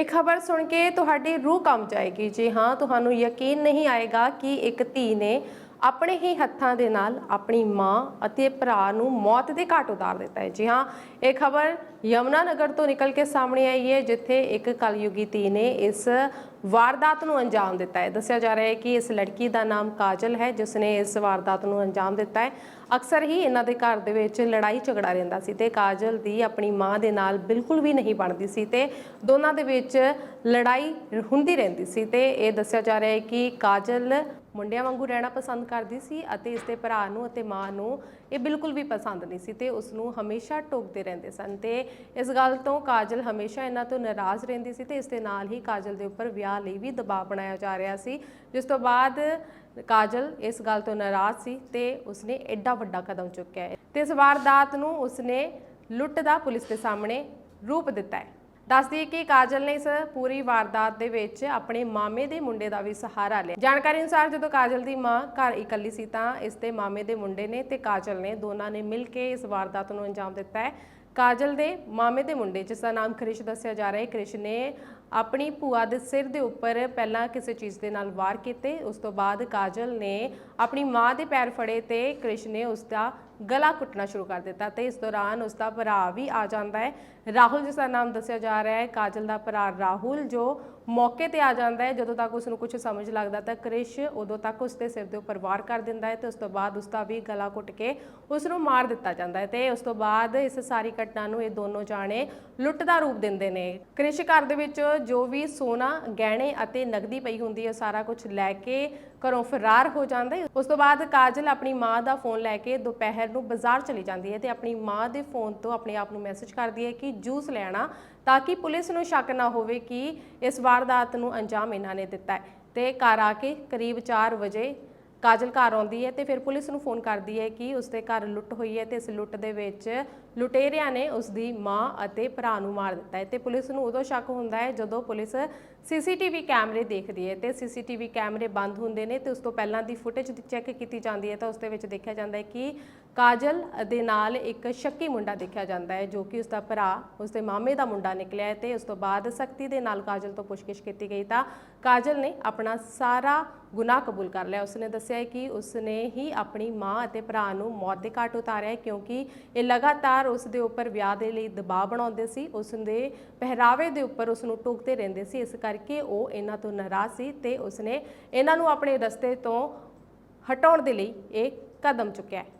ਇਹ ਖਬਰ ਸੁਣ ਕੇ ਤੁਹਾਡੀ ਰੂਹ ਕੰਬ ਜਾਏਗੀ। ਜੀ ਹਾਂ, ਤੁਹਾਨੂੰ ਯਕੀਨ ਨਹੀਂ ਆਏਗਾ ਕਿ ਇੱਕ ਧੀ ਨੇ ਆਪਣੇ ਹੀ ਹੱਥਾਂ ਦੇ ਨਾਲ ਆਪਣੀ ਮਾਂ ਅਤੇ ਭਰਾ ਨੂੰ ਮੌਤ ਦੇ ਘਾਟ ਉਤਾਰ ਦਿੱਤਾ ਹੈ। ਜੀ ਹਾਂ, ਇਹ ਖਬਰ ਯਮਨਾ ਨਗਰ ਤੋਂ ਨਿਕਲ ਕੇ ਸਾਹਮਣੇ ਆਈ ਹੈ, ਜਿੱਥੇ ਇੱਕ ਕਲਯੁਗੀ ਧੀ ਨੇ ਇਸ ਵਾਰਦਾਤ ਨੂੰ ਅੰਜਾਮ ਦਿੱਤਾ ਹੈ। ਦੱਸਿਆ ਜਾ ਰਿਹਾ ਹੈ ਕਿ ਇਸ ਲੜਕੀ ਦਾ ਨਾਮ ਕਾਜਲ ਹੈ ਜਿਸ ਨੇ ਇਸ ਵਾਰਦਾਤ ਨੂੰ ਅੰਜਾਮ ਦਿੱਤਾ ਹੈ। ਅਕਸਰ ਹੀ ਇਹਨਾਂ ਦੇ ਘਰ ਦੇ ਵਿੱਚ ਲੜਾਈ ਝਗੜਾ ਰਹਿੰਦਾ ਸੀ ਤੇ ਕਾਜਲ ਦੀ ਆਪਣੀ ਮਾਂ ਦੇ ਨਾਲ ਬਿਲਕੁਲ ਵੀ ਨਹੀਂ ਬਣਦੀ ਸੀ ਤੇ ਦੋਨਾਂ ਦੇ ਵਿੱਚ ਲੜਾਈ ਹੁੰਦੀ ਰਹਿੰਦੀ ਸੀ ਤੇ ਇਹ ਦੱਸਿਆ ਜਾ ਰਿਹਾ ਹੈ ਕਿ ਕਾਜਲ ਮੁੰਡਿਆਂ ਵਾਂਗੂ ਰਹਿਣਾ ਪਸੰਦ ਕਰਦੀ ਸੀ ਅਤੇ ਇਸ ਦੇ ਭਰਾ ਨੂੰ ਅਤੇ ਮਾਂ ਨੂੰ ਇਹ ਬਿਲਕੁਲ ਵੀ ਪਸੰਦ ਨਹੀਂ ਸੀ ਤੇ ਉਸ ਨੂੰ ਹਮੇਸ਼ਾ ਟੋਕਦੇ ਰਹਿੰਦੇ ਸਨ ਤੇ ਇਸ ਗੱਲ ਤੋਂ ਕਾਜਲ ਹਮੇਸ਼ਾ ਇਹਨਾਂ ਤੋਂ ਨਾਰਾਜ਼ ਰਹਿੰਦੀ ਸੀ ਤੇ ਇਸ ਦੇ ਨਾਲ ਹੀ ਕਾਜਲ ਦੇ ਉੱਪਰ ਵਿਆਹ ਲਈ ਵੀ ਦਬਾਅ ਬਣਾਇਆ ਜਾ ਰਿਹਾ ਸੀ। ਜਿਸ ਤੋਂ ਬਾਅਦ ਕਾਜਲ ਇਸ ਗੱਲ ਤੋਂ ਨਾਰਾਜ਼ ਸੀ ਤੇ ਉਸਨੇ ਐਡਾ ਵੱਡਾ ਕਦਮ ਚੁੱਕਿਆ ਹੈ ਤੇ ਇਸ ਵਾਰਦਾਤ ਨੂੰ ਉਸਨੇ ਲੁੱਟ ਦਾ ਪੁਲਿਸ ਦੇ ਸਾਹਮਣੇ ਰੂਪ ਦਿੱਤਾ ਹੈ। ਦੱਸਦੀ ਕਿ ਕਾਜਲ ਨੇ ਇਸ ਪੂਰੀ ਵਾਰਦਾਤ ਦੇ ਵਿੱਚ ਆਪਣੇ ਮਾਮੇ ਦੇ ਮੁੰਡੇ ਦਾ ਵੀ ਸਹਾਰਾ ਲਿਆ। ਜਾਣਕਾਰੀ ਅਨੁਸਾਰ ਜਦੋਂ ਕਾਜਲ ਦੀ ਮਾਂ ਘਰ ਇਕੱਲੀ ਸੀ ਤਾਂ ਇਸ ਦੇ ਮਾਮੇ ਦੇ ਮੁੰਡੇ ਨੇ ਤੇ ਕਾਜਲ ਨੇ ਦੋਨਾਂ ਨੇ ਮਿਲ ਕੇ ਇਸ ਵਾਰਦਾਤ ਨੂੰ ਅੰਜਾਮ ਦਿੱਤਾ ਹੈ। ਕਾਜਲ ਦੇ ਮਾਮੇ ਦੇ ਮੁੰਡੇ, ਜਿਸ ਦਾ ਨਾਮ ਕ੍ਰਿਸ਼ ਦੱਸਿਆ ਜਾ ਰਿਹਾ ਹੈ। ਕ੍ਰਿਸ਼ ਨੇ ਆਪਣੀ ਭੂਆ ਦੇ ਸਿਰ ਦੇ ਉੱਪਰ ਪਹਿਲਾਂ ਕਿਸੇ ਚੀਜ਼ ਦੇ ਨਾਲ ਵਾਰ ਕੀਤੇ, ਉਸ ਤੋਂ ਬਾਅਦ ਕਾਜਲ ਨੇ ਆਪਣੀ ਮਾਂ ਦੇ ਪੈਰ ਫੜੇ ਤੇ ਕ੍ਰਿਸ਼ ਨੇ ਉਸ ਦਾ ਗਲਾ ਕੁੱਟਣਾ ਸ਼ੁਰੂ ਕਰ ਦਿੱਤਾ ਤੇ ਇਸ ਦੌਰਾਨ ਉਸ ਦਾ ਭਰਾ ਵੀ ਆ ਜਾਂਦਾ ਹੈ। ਰਾਹੁਲ, ਜਿਸ ਦਾ ਨਾਮ ਦੱਸਿਆ ਜਾ ਰਿਹਾ ਹੈ, ਕਾਜਲ ਦਾ ਭਰਾ ਰਾਹੁਲ ਜੋ ਮੌਕੇ ਤੇ ਆ ਜਾਂਦਾ ਹੈ। ਜਦੋਂ ਤੱਕ ਉਸ ਨੂੰ ਕੁਝ ਸਮਝ ਲੱਗਦਾ ਤਾਂ ਕ੍ਰਿਸ਼ ਉਦੋਂ ਤੱਕ ਉਸ ਦੇ ਸਿਰ ਦੇ ਉੱਪਰ ਵਾਰ ਕਰ ਦਿੰਦਾ ਹੈ ਤੇ ਉਸ ਤੋਂ ਬਾਅਦ ਉਸ ਦਾ ਵੀ ਗਲਾ ਕੁੱਟ ਕੇ ਉਸ ਨੂੰ ਮਾਰ ਦਿੱਤਾ ਜਾਂਦਾ ਹੈ ਤੇ ਉਸ ਤੋਂ ਬਾਅਦ ਇਸ ਸਾਰੀ ਘਟਨਾ ਨੂੰ ਇਹ ਦੋਨੋਂ ਜਾਣੇ ਲੁੱਟ ਦਾ ਰੂਪ ਦਿੰਦੇ ਨੇ। ਕ੍ਰਿਸ਼ ਘਰ ਦੇ ਵਿੱਚ ਜੋ ਵੀ ਸੋਨਾ, ਗਹਿਣੇ ਅਤੇ ਨਗਦੀ ਪਈ ਹੁੰਦੀ ਹੈ ਸਾਰਾ ਕੁਝ ਲੈ ਕੇ ਘਰੋਂ ਫਰਾਰ ਹੋ ਜਾਂਦਾ ਹੈ। ਉਸ ਤੋਂ ਬਾਅਦ ਕਾਜਲ ਆਪਣੀ ਮਾਂ ਦਾ ਫੋਨ ਲੈ ਕੇ ਦੁਪਹਿਰ ਨੂੰ ਬਾਜ਼ਾਰ ਚਲੀ ਜਾਂਦੀ ਹੈ ਤੇ ਆਪਣੀ ਮਾਂ ਦੇ ਫੋਨ ਤੋਂ ਆਪਣੇ ਆਪ ਨੂੰ ਮੈਸੇਜ ਕਰਦੀ ਹੈ ਕਿ ਜੂਸ ਲੈਣਾ ਤਾਂ ਕਿ ਪੁਲਿਸ ਨੂੰ ਸ਼ੱਕ ਨਾ ਹੋਵੇ ਕਿ ਇਸ ਵਾਰਦਾਤ ਨੂੰ ਅੰਜਾਮ ਇਹਨਾਂ ਨੇ ਦਿੱਤਾ ਹੈ। ਤੇ ਘਰ ਆ ਕੇ ਕਰੀਬ 4 ਵਜੇ ਕਾਜਲ ਘਰ ਆਉਂਦੀ ਹੈ ਤੇ ਫਿਰ ਪੁਲਿਸ ਨੂੰ ਫੋਨ ਕਰਦੀ ਹੈ ਕਿ ਉਸਦੇ ਘਰ ਲੁੱਟ ਹੋਈ ਹੈ ਤੇ ਇਸ ਲੁੱਟ ਦੇ ਵਿੱਚ ਲੁਟੇਰਿਆਂ ਨੇ ਉਸਦੀ ਮਾਂ ਅਤੇ ਭਰਾ ਨੂੰ ਮਾਰ ਦਿੱਤਾ ਹੈ ਤੇ ਪੁਲਿਸ ਨੂੰ ਉਦੋਂ ਸ਼ੱਕ ਹੁੰਦਾ ਹੈ ਜਦੋਂ ਪੁਲਿਸ ਸੀਸੀਟੀਵੀ ਕੈਮਰੇ ਦੇਖਦੀ ਹੈ ਤੇ ਸੀਸੀਟੀਵੀ ਕੈਮਰੇ ਬੰਦ ਹੁੰਦੇ ਨੇ ਤੇ ਉਸ ਤੋਂ ਪਹਿਲਾਂ ਦੀ ਫੁਟੇਜ ਚੈੱਕ ਕੀਤੀ ਜਾਂਦੀ ਹੈ ਤਾਂ ਉਸ ਦੇ ਵਿੱਚ ਦੇਖਿਆ ਜਾਂਦਾ ਹੈ ਕਿ ਕਾਜਲ ਦੇ ਨਾਲ ਇੱਕ ਸ਼ੱਕੀ ਮੁੰਡਾ ਦੇਖਿਆ ਜਾਂਦਾ ਹੈ, ਜੋ ਕਿ ਉਸ ਦਾ ਭਰਾ ਉਸ ਦੇ ਮਾਮੇ ਦਾ ਮੁੰਡਾ ਨਿਕਲਿਆ ਹੈ ਤੇ ਉਸ ਤੋਂ ਬਾਅਦ ਸਖਤੀ ਦੇ ਨਾਲ ਕਾਜਲ ਤੋਂ ਪੁੱਛਗਿੱਛ ਕੀਤੀ ਗਈ ਤਾਂ ਕਾਜਲ ਨੇ ਆਪਣਾ ਸਾਰਾ ਗੁਨਾਹ ਕਬੂਲ ਕਰ ਲਿਆ। ਉਸਨੇ ਦੱਸਿਆ ਕਿ ਉਸਨੇ ਹੀ ਆਪਣੀ ਮਾਂ ਅਤੇ ਭਰਾ ਨੂੰ ਮੌਤ ਦੇ ਘਾਟ ਉਤਾਰਿਆ ਕਿਉਂਕਿ ਇਹ ਲਗਾਤਾਰ ਉਸ ਦੇ ਉੱਪਰ ਵਿਆਹ ਦੇ ਲਈ ਦਬਾਅ ਬਣਾਉਂਦੇ ਸੀ ਉਸ ਦੇ ਪਹਿਰਾਵੇ ਦੇ ਉੱਪਰ ਉਸ ਨੂੰ ਟੋਕਦੇ ਰਹਿੰਦੇ ਸੀ, ਇਸ ਕਰਕੇ ਉਹ ਇਹਨਾਂ ਤੋਂ ਨਾਰਾਜ਼ ਸੀ ਤੇ ਉਸਨੇ ਇਹਨਾਂ ਨੂੰ ਆਪਣੇ ਰਸਤੇ ਤੋਂ ਹਟਾਉਣ ਦੇ ਲਈ ਇਹ ਕਦਮ ਚੁੱਕਿਆ ਹੈ।